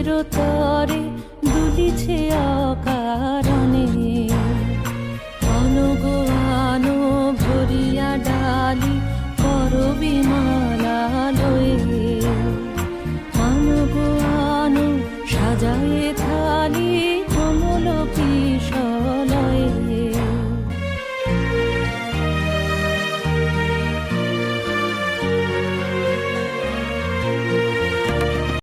সুখের তরে দুলিছে অকারণে। অনগো আনো ভরিয়া ডালি করবি মালা লয়ে অনগো আনো সাজায়ে থালি